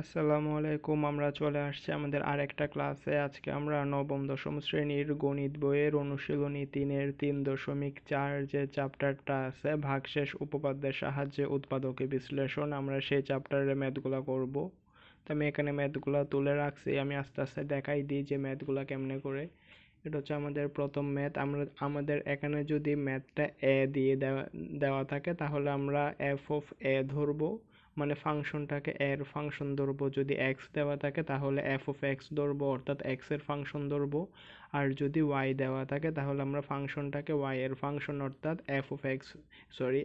আসসালামু আলাইকুম, আমরা চলে আসছি আমাদের আরেকটা ক্লাসে। আজকে আমরা নবম, দশম শ্রেণির গণিত বইয়ের অনুশীলনী তিনের তিন দশমিক চার যে চ্যাপ্টারটা আছে, ভাগশেষ উপপাদ্যের সাহায্যে উৎপাদকে বিশ্লেষণ, আমরা সেই চ্যাপ্টারের ম্যাথগুলো করব। তো আমি এখানে ম্যাথগুলো তুলে রাখছি, আমি আস্তে আস্তে দেখাই দিই যে ম্যাথগুলো কেমনে করে। এটা হচ্ছে আমাদের প্রথম ম্যাথ আমরা, আমাদের এখানে যদি ম্যাথটা এ দিয়ে দেওয়া দেওয়া থাকে, তাহলে আমরা এফ অফ এ ধরবো। মানে ফাংশনটাকে এর ফাংশন ধরবো যদি এক্স দেওয়া থাকে, তাহলে এফ অফ এক্স ধরবো অর্থাৎ এক্সের ফাংশন ধরবো আর যদি ওয়াই দেওয়া থাকে, তাহলে আমরা ফাংশনটাকে ওয়াই এর ফাংশন অর্থাৎ এফ অফ এক্স সরি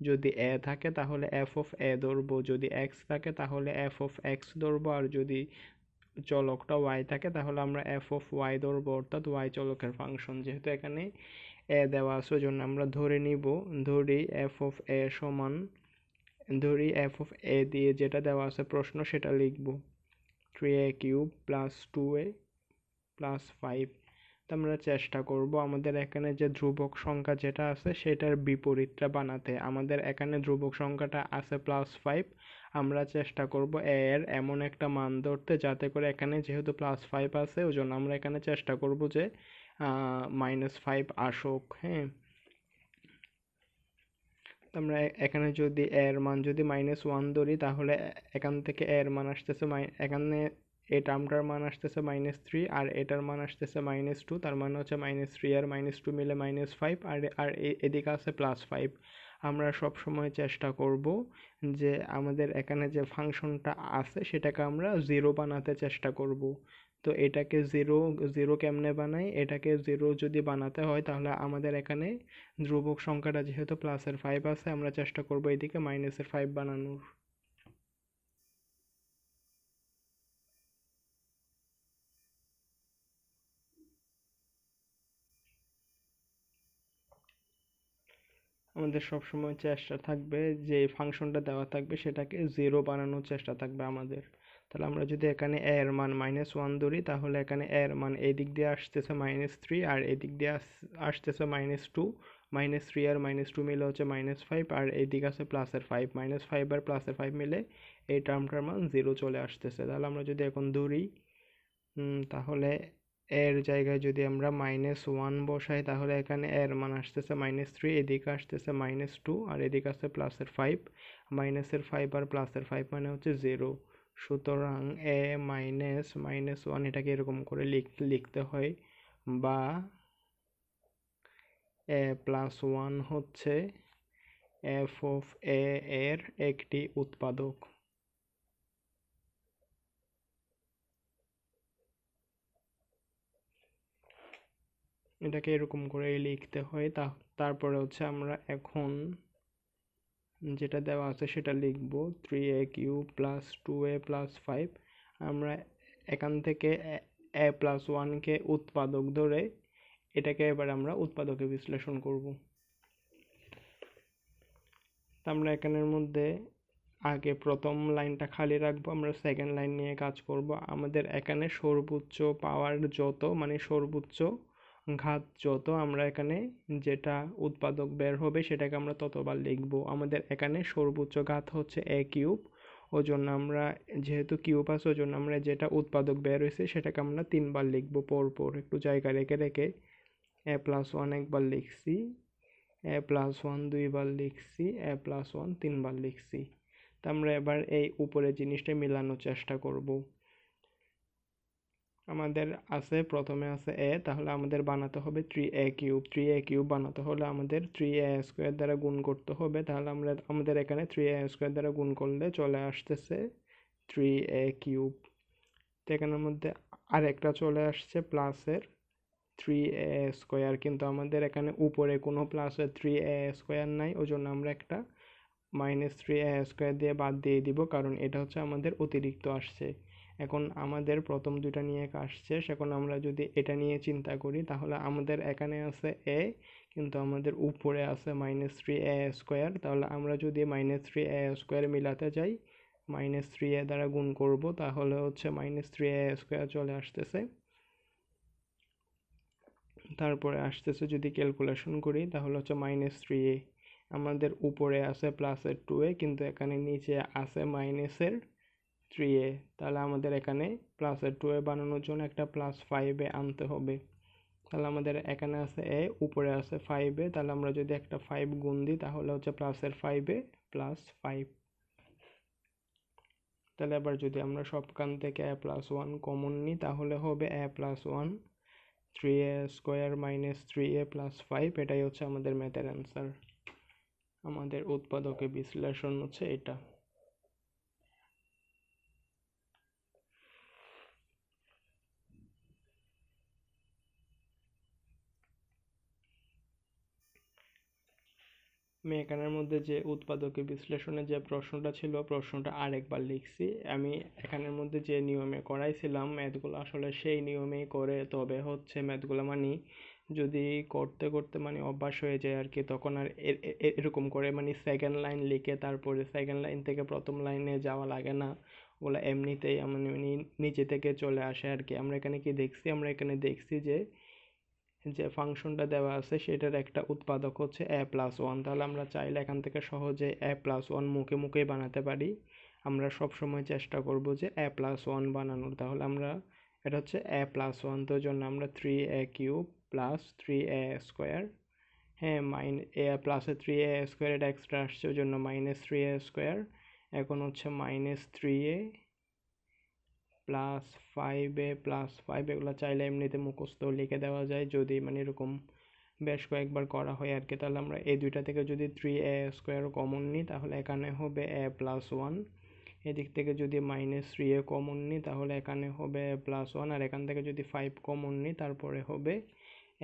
যদি এ থাকে, তাহলে এফ অফ এ ধরবো যদি এক্স থাকে, তাহলে এফ অফ এক্স ধরবো আর যদি চলকটা ওয়াই থাকে, তাহলে আমরা এফ অফ ওয়াই ধরবো অর্থাৎ ওয়াই চলকের ফাংশন যেহেতু এখানে এ দেওয়া আছে জন্য আমরা ধরে নিব। ধরি এফ অফ এ সমান ধরি এফ অফ এ দিয়ে যেটা দেওয়া আছে প্রশ্ন, সেটা লিখব। Three A cube plus two A plus five তো আমরা চেষ্টা করব আমাদের এখানে যে ধ্রুবক সংখ্যা যেটা আছে, সেটার বিপরীতটা বানাতে। আমাদের এখানে ধ্রুবক সংখ্যাটা আছে প্লাস ফাইভ আমরা চেষ্টা করব এর এমন একটা মান ধরতে, যাতে করে এখানে যেহেতু প্লাস ফাইভ আছে, ওই জন্য আমরা এখানে চেষ্টা করব যে মাইনাস ফাইভ আসুক হ্যাঁ? আমরা এখানে যদি এর মান যদি মাইনাস ওয়ান ধরি, তাহলে এখান থেকে এর মান আসতেছে এখানে এই টার্মটার মান আসতেছে মাইনাস থ্রি আর এটার মান আসতেছে মাইনাস টু তার মানে হচ্ছে মাইনাস থ্রি আর মাইনাস টু মিলে মাইনাস ফাইভ আর আর এদিকে আছে প্লাস ফাইভ আমরা সব সময় চেষ্টা করব যে আমাদের এখানে যে ফাংশনটা আছে, সেটাকে আমরা জিরো বানাতে চেষ্টা করব। তো এটাকে জিরো জিরো কেমনে বানাই? এটাকে জিরো যদি বানাতে হয়, তাহলে আমাদের এখানে ধ্রুবক সংখ্যাটা যেহেতু প্লাসের ফাইভ আছে, আমরা চেষ্টা করব এদিকে মাইনাসের ফাইভ বানানোর। আমাদের সবসময় চেষ্টা থাকবে, যে ফাংশনটা দেওয়া থাকবে, সেটাকে জিরো বানানোর চেষ্টা থাকবে আমাদের। তাহলে আমরা যদি এখানে এর মান মাইনাস ওয়ান ধরি, তাহলে এখানে এর মান এই দিক দিয়ে আসতেছে মাইনাস থ্রি আর এদিক দিয়ে আসতেছে মাইনাস টু মাইনাস থ্রি আর মাইনাস টু মিলে হচ্ছে মাইনাস ফাইভ আর এইদিকে আছে প্লাসের ফাইভ মাইনাস ফাইভ আর প্লাসের ফাইভ মিলে এই টার্মটার মান জিরো চলে আসতেছে। তাহলে আমরা যদি এখন ধরি তাহলে এর জায়গায় যদি আমরা মাইনাস ওয়ান বসাই, তাহলে এখানে এর মান আসতেছে মাইনাস থ্রি এদিকে আসতেছে মাইনাস টু আর এদিকে আসছে প্লাসের ফাইভ মাইনাসের ফাইভ আর প্লাসের ফাইভ মানে হচ্ছে জিরো সুতরাং এ মাইনাস মাইনাস ওয়ান এটাকে এরকম করে লিখ, লিখতে হয় বা এ প্লাস ওয়ান হচ্ছে এফ অফ এ এর একটি উৎপাদক। এটাকে এরকম করে লিখতে হয়, তা, তারপরে হচ্ছে আমরা এখন যেটা দেওয়া আছে সেটা লিখব। Three a cube plus two a plus five আমরা এখান থেকে এ প্লাস ওয়ানকে উৎপাদক ধরে এটাকে এবার আমরা উৎপাদকে বিশ্লেষণ করব। আমরা এখানের মধ্যে আগে প্রথম লাইনটা খালি রাখব, আমরা সেকেন্ড লাইন নিয়ে কাজ করব। আমাদের এখানে সর্বোচ্চ পাওয়ার যত মানে সর্বোচ্চ ঘাত যত আমরা এখানে যেটা উৎপাদক বের হবে সেটাকে আমরা ততবার লিখব। আমাদের এখানে সর্বোচ্চ ঘাত হচ্ছে এ কিউব। ওই জন্য আমরা যেহেতু কিউব আছে ওই জন্য আমরা যেটা উৎপাদক বের হয়েছে সেটাকে আমরা তিনবার লিখব পরপর একটু জায়গা রেখে রেখে এ প্লাস ওয়ান একবার লিখছি, এ প্লাস ওয়ান দুইবার লিখছি, এ প্লাস ওয়ান তিনবার লিখছি। তা আমরা এবার এই উপরে জিনিসটা মেলানোর চেষ্টা করব। আমাদের আছে, প্রথমে আছে এ তাহলে আমাদের বানাতে হবে three a cube three a cube বানাতে হলে আমাদের থ্রি এ স্কোয়ার দ্বারা গুণ করতে হবে। তাহলে আমরা, আমাদের এখানে থ্রি এ স্কোয়ার দ্বারা গুণ করলে চলে আসতেছে থ্রি এ কিউব তো এখানের মধ্যে আরেকটা চলে আসছে প্লাসের থ্রি এ স্কোয়ার কিন্তু আমাদের এখানে উপরে কোনো প্লাসের থ্রি এ স্কোয়ার নাই ওই জন্য আমরা একটা মাইনাস থ্রি এ স্কোয়ার দিয়ে বাদ দিয়ে দিব, কারণ এটা হচ্ছে আমাদের অতিরিক্ত আসছে। এখন আমাদের প্রথম দুইটা নিয়ে কাজ শেষ এখন আমরা যদি এটা নিয়ে চিন্তা করি, তাহলে আমাদের এখানে আছে এ কিন্তু আমাদের উপরে আছে মাইনাস থ্রি এ স্কোয়ার তাহলে আমরা যদি মাইনাস থ্রি এ স্কোয়ার মিলাতে যাই মাইনাস থ্রি এ দ্বারা গুণ করব, তাহলে হচ্ছে মাইনাস থ্রি এ স্কোয়ার চলে আসতেছে। তারপরে আসতেছে যদি ক্যালকুলেশন করি, তাহলে হচ্ছে মাইনাস থ্রি এ আমাদের উপরে আছে প্লাসের টু এ কিন্তু এখানে নিচে আছে মাইনাসের থ্রি এ, তাহলে আমাদের এখানে প্লাসের টু এ বানানোর জন্য একটা প্লাস ফাইভ আনতে হবে। তাহলে আমাদের এখানে আছে এ উপরে আছে ফাইভ তাহলে আমরা যদি একটা ফাইভ গুণ দিই, তাহলে হচ্ছে প্লাসের ফাইভ প্লাস ফাইভ তাহলে এবার যদি আমরা সবখান থেকে এ প্লাস ওয়ান কমন নিই, তাহলে হবে a plus one three a square minus three a plus five এটাই হচ্ছে আমাদের ম্যাথের অ্যান্সার আমাদের উৎপাদকে বিশ্লেষণ হচ্ছে এটা। আমি এখানের মধ্যে যে উৎপাদকে বিশ্লেষণের যে প্রশ্নটা ছিল, প্রশ্নটা আরেকবার লিখছি। আমি এখানের মধ্যে যে নিয়মে করাইছিলাম ম্যাথগুলো আসলে সেই নিয়মেই করে, তবে হচ্ছে ম্যাথগুলো মানে যদি করতে করতে মানে অভ্যাস হয়ে যায় আর কি, তখন আর এরকম করে মানে সেকেন্ড লাইন লিখে তারপরে সেকেন্ড লাইন থেকে প্রথম লাইনে যাওয়া লাগে না। ওগুলো এমনিতেই মানে নিচে থেকে চলে আসে আর কি। আমরা এখানে কি দেখছি? আমরা এখানে দেখছি যে যে ফাংশনটা দেওয়া আছে সেটার একটা উৎপাদক হচ্ছে এ প্লাস ওয়ান তাহলে আমরা চাইলে এখান থেকে সহজে এ প্লাস ওয়ান মুখে মুখেই বানাতে পারি। আমরা সব সময় চেষ্টা করব যে এ প্লাস ওয়ান বানানোর। তাহলে আমরা, এটা হচ্ছে এ প্লাস ওয়ান তো জন্য আমরা three a cube plus three a square হ্যাঁ মাইন এ প্লাসে থ্রি এ স্কোয়ার এটা এক্সট্রা আসছে, ওই জন্য মাইনাস থ্রি এ স্কোয়ার এখন হচ্ছে মাইনাস থ্রি এ প্লাস ফাইভে প্লাস ফাইভ এগুলো চাইলে এমনিতে মুখস্থ লিখে দেওয়া যায়। যদি মানে এরকম বেশ কয়েকবার করা হয় আর কি তাহলে আমরা এই দুইটা থেকে যদি থ্রি এ স্কোয়ার কমন নিই, তাহলে এখানে হবে এ প্লাস ওয়ান এদিক থেকে যদি মাইনাস থ্রি এ কমন নিই, তাহলে এখানে হবে এ প্লাস ওয়ান আর এখান থেকে যদি ফাইভ কমন নিই, তারপরে হবে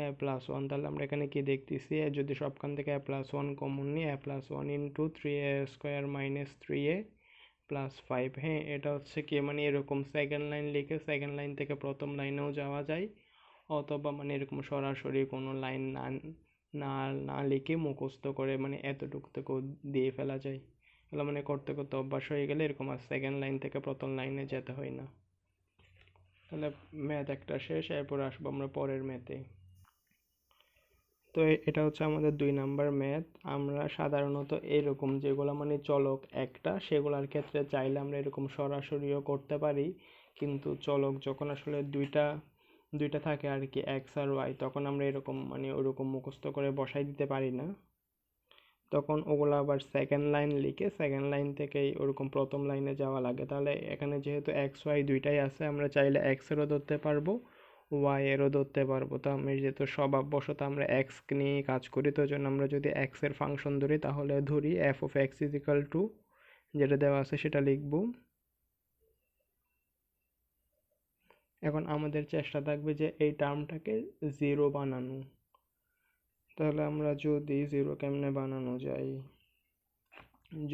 এ প্লাস ওয়ান তাহলে আমরা এখানে কি দেখতেছি? যদি সবখান থেকে এ প্লাস ওয়ান কমন নিই a plus one into three a square minus three a plus five হ্যাঁ এটা হচ্ছে কি মানে এরকম সেকেন্ড লাইন লিখে সেকেন্ড লাইন থেকে প্রথম লাইনেও যাওয়া যায়। অথবা মানে এরকম সরাসরি কোনো লাইন না না না লিখে মুখস্থ করে মানে এতটুকু থেকে দিয়ে ফেলা যায়। এগুলো মানে করতে করতে অভ্যাস হয়ে গেলে এরকম আর সেকেন্ড লাইন থেকে প্রথম লাইনে যেতে হয় না। তাহলে ম্যাথ একটা শেষ, এরপর আসব আমরা পরের ম্যাথে তো এটা হচ্ছে আমাদের দুই নাম্বার ম্যাথ আমরা সাধারণত এরকম যেগুলো মানে চলক একটা, সেগুলোর ক্ষেত্রে চাইলে আমরা এরকম সরাসরিও করতে পারি। কিন্তু চলক যখন আসলে দুইটা দুইটা থাকে আর কি এক্স আর ওয়াই তখন আমরা এরকম মানে ওরকম মুখস্থ করে বসাই দিতে পারি না। তখন ওগুলো আবার সেকেন্ড লাইন লিখে সেকেন্ড লাইন থেকেই ওরকম প্রথম লাইনে যাওয়া লাগে। তাহলে এখানে যেহেতু এক্স ওয়াই দুইটাই আছে, আমরা চাইলে এক্সেরও ধরতে পারব। ওয়াই এরও ধরতে পারব। তো আমি যেহেতু স্বভাববশত আমরা এক্স নিয়ে কাজ করি, তো জন্য আমরা যদি এক্সের ফাংশন ধরি, তাহলে ধরি f of x is equal to যেটা দেওয়া আছে সেটা লিখব। এখন আমাদের চেষ্টা থাকবে যে এই টার্মটাকে জিরো বানানো। তাহলে আমরা যদি জিরো কেমনে বানানো যায়?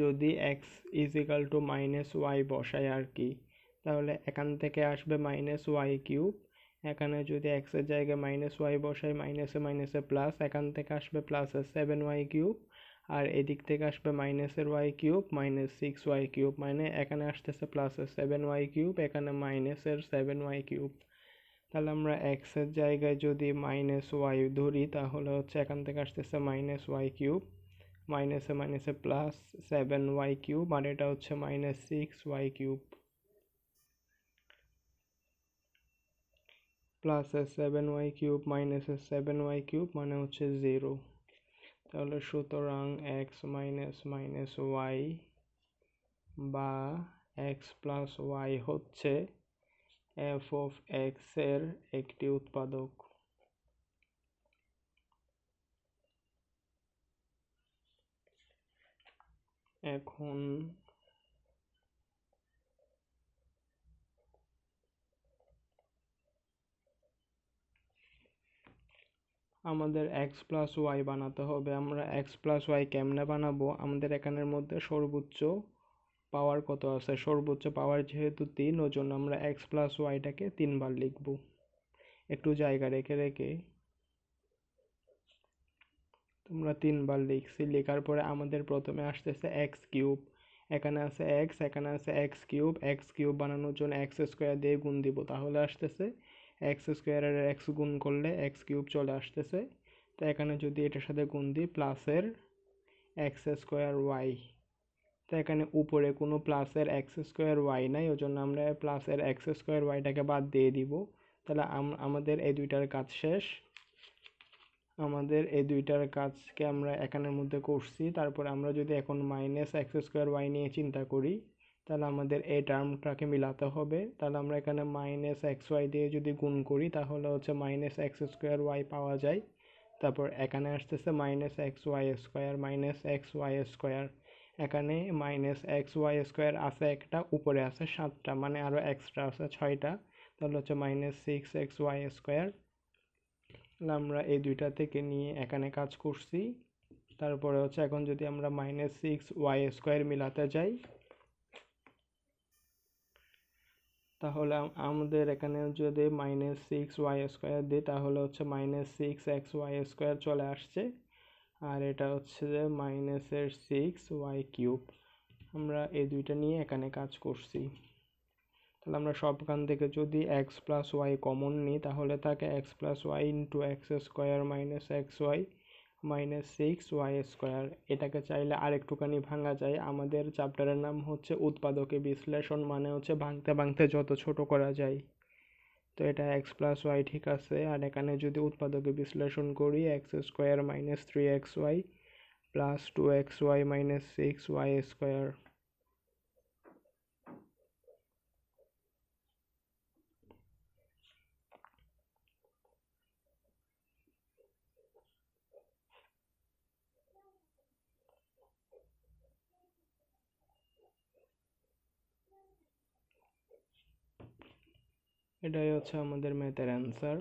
যদি x is equal to minus y বসাই আর কি, তাহলে এখান থেকে আসবে মাইনাস ওয়াই কিউব এখানে যদি এক্সের জায়গায় মাইনাস ওয়াই বসাই মাইনাসে মাইনাসে প্লাস এখান থেকে আসবে প্লাসের সেভেন ওয়াই কিউব আর এদিক থেকে আসবে মাইনাসের y cube minus six y cube মানে এখানে আসতেছে প্লাসের সেভেন ওয়াই কিউব এখানে মাইনাসের সেভেন ওয়াই কিউব তাহলে আমরা এক্সের জায়গায় যদি মাইনাস ওয়াই ধরি, তাহলে হচ্ছে এখান থেকে আসতেছে মাইনাস ওয়াই কিউব মাইনাসে মাইনাসে প্লাস সেভেন ওয়াই কিউব আর এটা হচ্ছে মাইনাস সিক্স ওয়াই কিউব প্লাসের সেভেন ওয়াই কিউব মাইনাসের সেভেন ওয়াই কিউব মানে হচ্ছে জিরো তাহলে সুতরাং এক্স মাইনাস মাইনাস ওয়াই বা এক্স প্লাস ওয়াই হচ্ছে এফ অফ এক্সের একটি উৎপাদক। এখন আমাদের এক্স প্লাস ওয়াই বানাতে হবে। আমরা এক্স প্লাস ওয়াই কেমনে বানাবো? আমাদের এখানের মধ্যে সর্বোচ্চ পাওয়ার কত আছে? সর্বোচ্চ পাওয়ার যেহেতু তিন ওই জন্য আমরা এক্স প্লাস ওয়াইটাকে তিনবার লিখব। একটু জায়গা রেখে রেখে। তোমরা তিনবার লিখছি। লেখার পরে আমাদের প্রথমে আসতেছে এক্স কিউব এখানে আছে এক্স এখানে আছে এক্স কিউব এক্স কিউব বানানোর জন্য এক্স স্কোয়ার দিয়ে গুণ দিব। তাহলে আসতেছে এক্স স্কোয়ারের এক্স গুণ করলে এক্স কিউব চলে আসতেছে। তো এখানে যদি এটার সাথে গুণ দিই প্লাসের এক্স স্কোয়ার ওয়াই তো এখানে উপরে কোনো প্লাসের এক্স স্কোয়ার ওয়াই নাই ওই জন্য আমরা প্লাসের এক্স স্কোয়ার ওয়াইটাকে বাদ দিয়ে দিব। তাহলে আমাদের এই দুইটার কাজ শেষ। আমাদের এই দুইটার কাজকে আমরা এখানের মধ্যে করছি। তারপর আমরা যদি এখন মাইনাস এক্স স্কোয়ার ওয়াই নিয়ে চিন্তা করি তাহলে আমাদের এই টার্মটাকে মিলাতে হবে। তাহলে আমরা এখানে মাইনাস এক্স ওয়াই দিয়ে যদি গুণ করি, তাহলে হচ্ছে মাইনাস এক্স স্কোয়ার ওয়াই পাওয়া যায়। তারপর এখানে আসতেছে minus x y square minus x y square এখানে মাইনাস এক্স ওয়াই স্কোয়ার আছে একটা, উপরে আছে সাতটা মানে আরও এক্সট্রা আছে ছয়টা। তাহলে হচ্ছে minus six x y square আমরা এই দুইটা থেকে নিয়ে এখানে কাজ করছি। তারপরে হচ্ছে এখন যদি আমরা মাইনাস সিক্স ওয়াই স্কোয়ার মিলাতে যাই তাহলে আমাদের এখানে যদি মাইনাস সিক্স ওয়াই স্কোয়ার দিই, তাহলে হচ্ছে minus six x y square চলে আসছে। আর এটা হচ্ছে যে মাইনাসের সিক্স ওয়াই কিউব আমরা এই দুইটা নিয়ে এখানে কাজ করছি। তাহলে আমরা সবখান থেকে যদি এক্স প্লাস ওয়াই কমন নিই, তাহলে থাকে x plus y into x square minus x y minus six y square এটাকে চাইলে আরেকটুখানি ভাঙা যায়। আমাদের চ্যাপ্টারের নাম হচ্ছে উৎপাদকে বিশ্লেষণ মানে হচ্ছে ভাঙতে ভাঙতে যত ছোট করা যায়। তো এটা এক্স প্লাস ওয়াই ঠিক আছে। আর এখানে যদি উৎপাদকে বিশ্লেষণ করি x square minus three x y plus two x y minus six y square এটাই হচ্ছে আমাদের ম্যাথের অ্যান্সার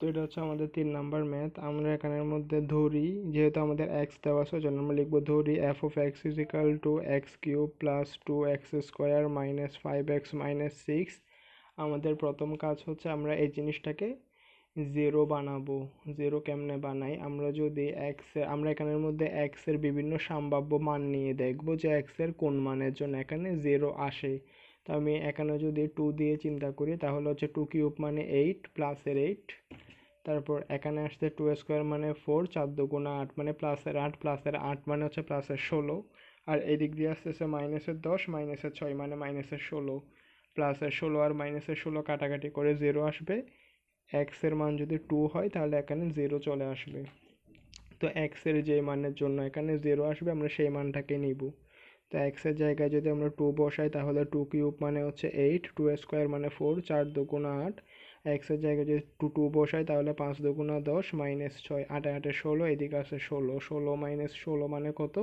তো এটা হচ্ছে আমাদের তিন নাম্বার ম্যাথ আমরা এখানের মধ্যে ধরি, যেহেতু আমাদের এক্স দেওয়া আছে জন্য আমরা লিখব ধরি f of x is equal to x cube plus two x square minus five x minus six আমাদের প্রথম কাজ হচ্ছে আমরা এই জিনিসটাকে জিরো বানাবো। জিরো কেমনে বানাই? আমরা যদি এক্সের আমরা এখানের মধ্যে এক্সের বিভিন্ন সম্ভাব্য মান নিয়ে দেখব যে এক্সের কোন মানের জন্য এখানে জিরো আসে। তো আমি এখানে যদি টু দিয়ে চিন্তা করি, তাহলে হচ্ছে টু কিউব মানে এইট প্লাসের এইট তারপর এখানে আসছে টু স্কোয়ার মানে ফোর চার দুগুণা আট মানে প্লাসের আট প্লাসের আট মানে হচ্ছে প্লাসের ষোলো। আর এদিক দিয়ে আসতেছে মাইনাসের দশ মাইনাসের ছয় মানে মাইনাসের ষোলো। প্লাসের ষোলো আর মাইনাসের ষোলো কাটাকাটি করে জিরো আসবে। এক্সের মান যদি টু হয়, তাহলে এখানে জিরো চলে আসবে। তো এক্সের যে মানের জন্য এখানে জিরো আসবে, আমরা সেই মানটাকে নিব। তো এক্সের জায়গায় যদি আমরা টু বসাই, তাহলে টু কিউব মানে হচ্ছে এইট টু স্কোয়ার মানে ফোর চার দুগুণা আট। এক্সের জায়গায় যদি টু টু বসাই, তাহলে পাঁচ দুগুণা দশ মাইনাস ছয়, আটে আটে ষোলো, এদিকে আছে ষোলো ষোলো মাইনাস ষোলো মানে কত?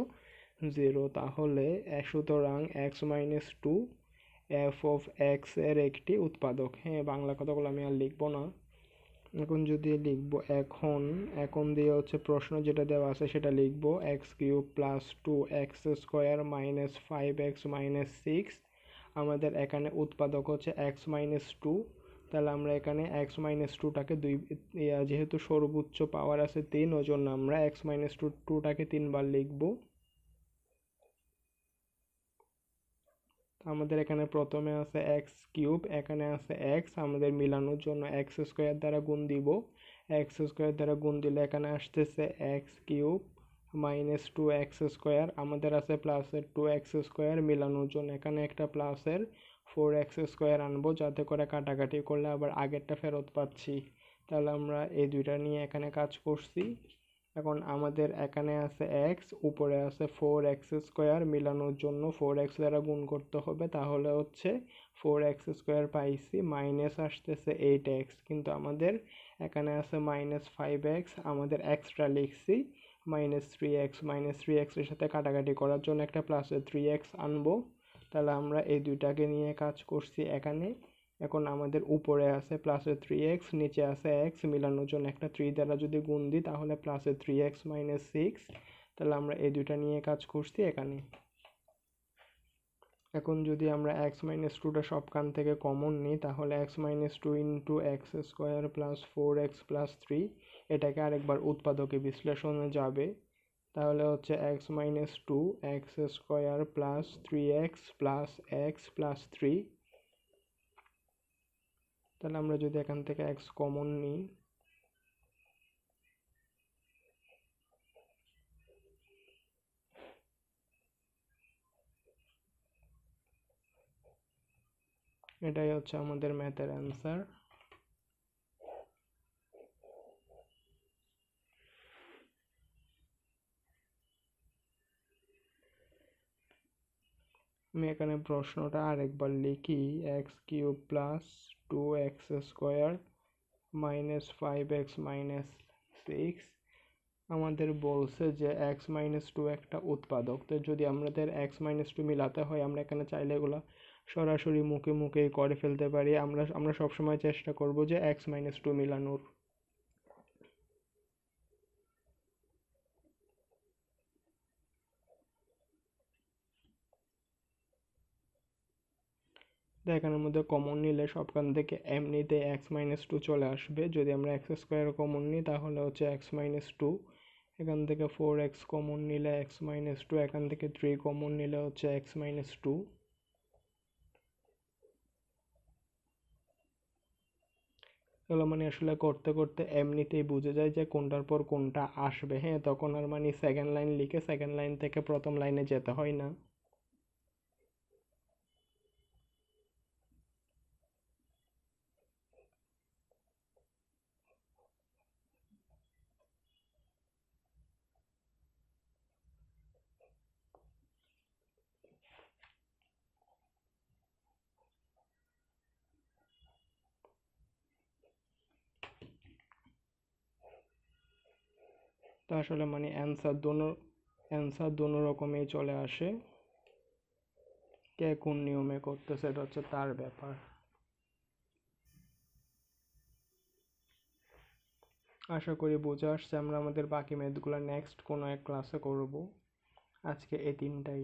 জিরো তাহলে সুতরাং x minus two f of এক্সের একটি উৎপাদক। হ্যাঁ বাংলা কথাগুলো আমি আর লিখব না। এখন যদি লিখব এখন এখন দিয়ে হচ্ছে প্রশ্ন যেটা দেওয়া আছে সেটা লিখব x cube plus two x square minus five x minus six আমাদের এখানে উৎপাদক হচ্ছে এক্স মাইনাস টু তাহলে আমরা এখানে এক্স মাইনাস টুটাকে দুই যেহেতু সর্বোচ্চ পাওয়ার আছে তিন ওই জন্য আমরা এক্স মাইনাস টু টুটাকে তিনবার লিখব। আমাদের এখানে প্রথমে আছে এক্স কিউব এখানে আছে এক্স আমাদের মিলানোর জন্য এক্স স্কোয়ার দ্বারা গুণ দিব। এক্স স্কোয়ার দ্বারা গুণ দিলে এখানে আসতেছে x cube minus two x square আমাদের আছে প্লাসের টু এক্স স্কোয়ার মিলানোর জন্য এখানে একটা প্লাসের ফোর এক্স স্কোয়ার আনব যাতে করে কাটাকাটি করলে আবার আগেরটা ফেরত পাচ্ছি। তাহলে আমরা এই দুইটা নিয়ে এখানে কাজ করছি। এখন আমাদের এখানে আছে এক্স উপরে আছে ফোর এক্স স্কোয়ার মিলানোর জন্য ফোর এক্স দ্বারা গুণ করতে হবে। তাহলে হচ্ছে ফোর এক্স স্কোয়ার পাইছি মাইনাস আসতেছে এইট এক্স কিন্তু আমাদের এখানে আছে মাইনাস ফাইভ এক্স আমাদের এক্সট্রা লিখছি। Minus three x minus three এক্সের সাথে কাটাকাটি করার জন্য একটা প্লাসে থ্রি এক্স আনব। তাহলে আমরা এই দুইটাকে নিয়ে কাজ করছি এখানে। এখন আমাদের উপরে আছে প্লাসে থ্রি এক্স নিচে আছে এক্স মিলানোর জন্য একটা থ্রি দ্বারা যদি গুণ দিই তাহলে প্লাসে থ্রি এক্স মাইনাস সিক্স তাহলে আমরা এই দুইটা নিয়ে কাজ করছি এখানে। এখন যদি আমরা এক্স মাইনাস টুটা সবখান থেকে কমন নিই তাহলে x minus two into x square plus four x plus three এটাকে আরেকবার উৎপাদকে বিশ্লেষণে যাবে। তাহলে হচ্ছে x minus two x square plus three x plus x plus three তাহলে আমরা যদি এখান থেকে এক্স কমন নিই, এটাই হচ্ছে আমাদের ম্যাথের অ্যান্সার আমি এখানে প্রশ্নটা আরেকবার লিখি x cube plus two x square minus five x minus six আমাদের বলছে যে এক্স মাইনাস টু একটা উৎপাদক। তো যদি আমাদের এক্স মাইনাস টু মিলাতে হয়, আমরা এখানে চাইলে এগুলো সরাসরি মুখে মুখে করে ফেলতে পারি। আমরা আমরা সবসময় চেষ্টা করব যে এক্স মাইনাস টু মিলানোর। এখানের মধ্যে কমন নিলে সবখান থেকে এমনিতে এক্স মাইনাস টু চলে আসবে। যদি আমরা এক্স স্কোয়ার কমন নিই, তাহলে হচ্ছে এক্স মাইনাস টু এখান থেকে ফোর এক্স কমন নিলে এক্স মাইনাস টু এখান থেকে থ্রি কমন নিলে হচ্ছে এক্স মাইনাস টু এগুলো মানে আসলে করতে করতে এমনিতেই বুঝে যায় যে কোনটার পর কোনটা আসবে। হ্যাঁ তখন আর মানে সেকেন্ড লাইন লিখে সেকেন্ড লাইন থেকে প্রথম লাইনে যেতে হয় না। তো আসলে মানে অ্যান্সার দোনো অ্যান্সার দোনো রকমেই চলে আসে। কে কোন নিয়মে করতেছে, এটা হচ্ছে তার ব্যাপার। আশা করি বোঝা আসছে, আমরা আমাদের বাকি ম্যাথগুলো নেক্সট কোনো এক ক্লাসে করব। আজকে এই তিনটাই।